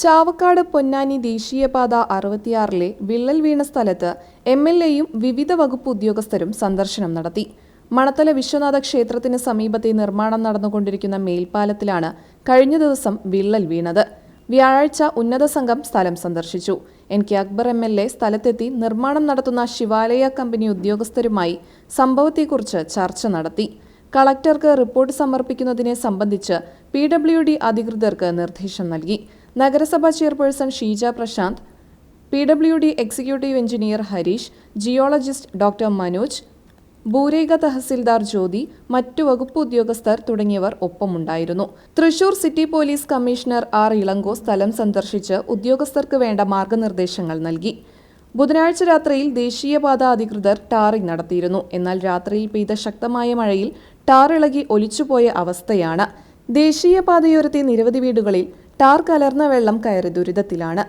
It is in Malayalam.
ചാവക്കാട് പൊന്നാനി ദേശീയപാത അറുപത്തിയാറിലെ വിള്ളൽ വീണ സ്ഥലത്ത് എം എൽ എയും വിവിധ വകുപ്പ് ഉദ്യോഗസ്ഥരും സന്ദർശനം നടത്തി. മണത്തല വിശ്വനാഥ ക്ഷേത്രത്തിന് സമീപത്തെ നിർമ്മാണം നടന്നുകൊണ്ടിരിക്കുന്ന മേൽപ്പാലത്തിലാണ് കഴിഞ്ഞ ദിവസം വിള്ളൽ വീണത്. വ്യാഴാഴ്ച ഉന്നത സംഘം സ്ഥലം സന്ദർശിച്ചു. N K Akbar M L A സ്ഥലത്തെത്തി നിർമ്മാണം നടത്തുന്ന ശിവാലയ കമ്പനി ഉദ്യോഗസ്ഥരുമായി സംഭവത്തെക്കുറിച്ച് ചർച്ച നടത്തി. കളക്ടർക്ക് റിപ്പോർട്ട് സമർപ്പിക്കുന്നതിനെ സംബന്ധിച്ച് പി ഡബ്ല്യു ഡി അധികൃതർക്ക് നിർദ്ദേശം നൽകി. നഗരസഭാ chairperson Sheeja Prashanth P W D executive engineer Harish geologist doctor Manoj ഭൂരേഖ tahsildar Jyothi മറ്റു വകുപ്പ് ഉദ്യോഗസ്ഥർ തുടങ്ങിയവർ ഒപ്പമുണ്ടായിരുന്നു. Thrissur city police commissioner R Ilango സ്ഥലം സന്ദർശിച്ച് ഉദ്യോഗസ്ഥർക്ക് വേണ്ട മാർഗനിർദ്ദേശങ്ങൾ നൽകി. ബുധനാഴ്ച രാത്രിയിൽ ദേശീയപാത അധികൃതർ ടാറിംഗ് നടത്തിയിരുന്നു. എന്നാൽ രാത്രിയിൽ പെയ്ത ശക്തമായ മഴയിൽ ടാർ ഇളകി ഒലിച്ചുപോയ അവസ്ഥയാണ്. ദേശീയപാതയോരത്തെ നിരവധി വീടുകളിൽ ടാർ കലർന്ന വെള്ളം കയറി ദുരിതത്തിലാണ്.